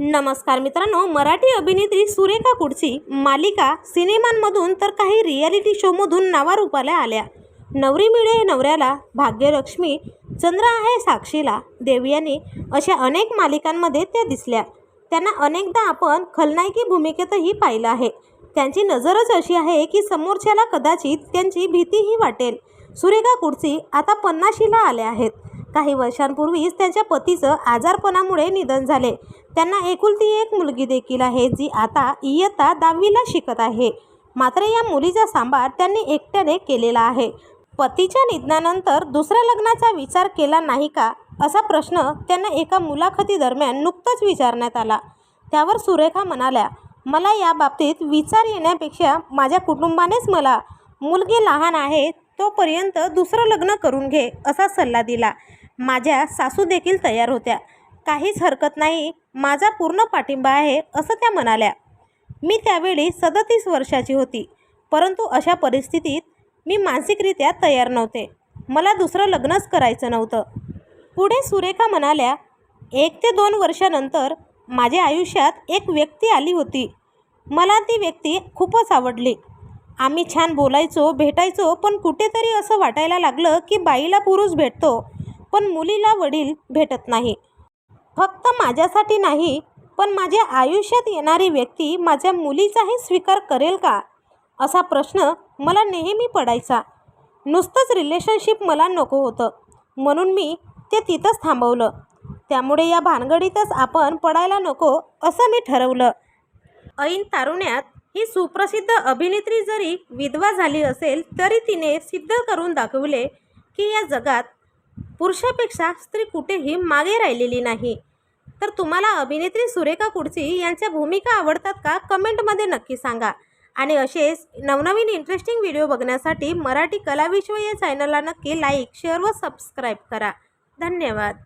नमस्कार मित्रांनो मराठी अभिनेत्री सुरेखा कुडची मालिका सिनेमांमधून तर काही रियालिटी शोमधून नावारूपाला आल्या. नवरी मिळे नवऱ्याला भाग्यलक्ष्मी चंद्र आहे साक्षीला देवयानी अशा अनेक मालिकांमध्ये त्या दिसल्या. त्यांना अनेकदा आपण खलनायकी भूमिकेतही पाहिलं आहे. त्यांची नजरच अशी आहे की समोरच्याला कदाचित त्यांची भीतीही वाटेल. सुरेखा कुडची आता पन्नाशीला आल्या आहेत. काही वर्षांपूर्वीच त्यांच्या पतीचं आजारपणामुळे निधन झाले. त्यांना एकुलती एक मुलगी देखील आहे जी आता इयत्ता दहावीला शिकत आहे. मात्र या मुलीचा सांभाळ त्यांनी एकट्याने केलेला आहे. पतीच्या निधनानंतर दुसऱ्या लग्नाचा विचार केला नाही का असा प्रश्न त्यांना एका मुलाखतीदरम्यान नुकताच विचारण्यात आला. त्यावर सुरेखा म्हणाल्या मला या बाबतीत विचार येण्यापेक्षा माझ्या कुटुंबानेच मला. मुलगी लहान आहे तोपर्यंत दुसरं लग्न करून घे असा सल्ला दिला. माझ्या सासू देखील तयार होत्या. काहीच हरकत नाही माझा पूर्ण पाठिंबा आहे असं त्या म्हणाल्या. मी त्यावेळी सदतीस वर्षाची होती परंतु अशा परिस्थितीत मी मानसिकरित्या तयार नव्हते. मला दुसरं लग्नच करायचं नव्हतं. पुढे सुरेखा म्हणाल्या एक ते दोन वर्षानंतर माझ्या आयुष्यात एक व्यक्ती आली होती. मला ती व्यक्ती खूपच आवडली. आम्ही छान बोलायचो भेटायचो पण कुठेतरी असं वाटायला लागलं की बाईला पुरुष भेटतो पण मुलीला वडील भेटत नाही. फक्त माझ्यासाठी नाही पण माझ्या आयुष्यात येणारी व्यक्ती माझ्या मुलीचाही स्वीकार करेल का? असा प्रश्न मला नेहमी पडायचा. नुसतंच रिलेशनशिप मला नको होतं. म्हणून मी ते तिथंच थांबवलं. त्यामुळे या भानगडीतच आपण पडायला नको असं मी ठरवलं. ऐन तारुण्यात ही सुप्रसिद्ध अभिनेत्री जरी विधवा झाली असेल तरी तिने सिद्ध करून दाखवले की या जगात पुरुषापेक्षा स्त्री कुठेही मागे राहिलेली नाही. तर तुम्हाला अभिनेत्री सुरेखा कुडची यांच्या भूमिका आवडतात का? कमेंटमध्ये नक्की सांगा. आणि असेच नवनवीन इंटरेस्टिंग व्हिडिओ बघण्यासाठी मराठी कलाविश्व या चॅनलला नक्की लाईक शेअर व सबस्क्राईब करा. धन्यवाद.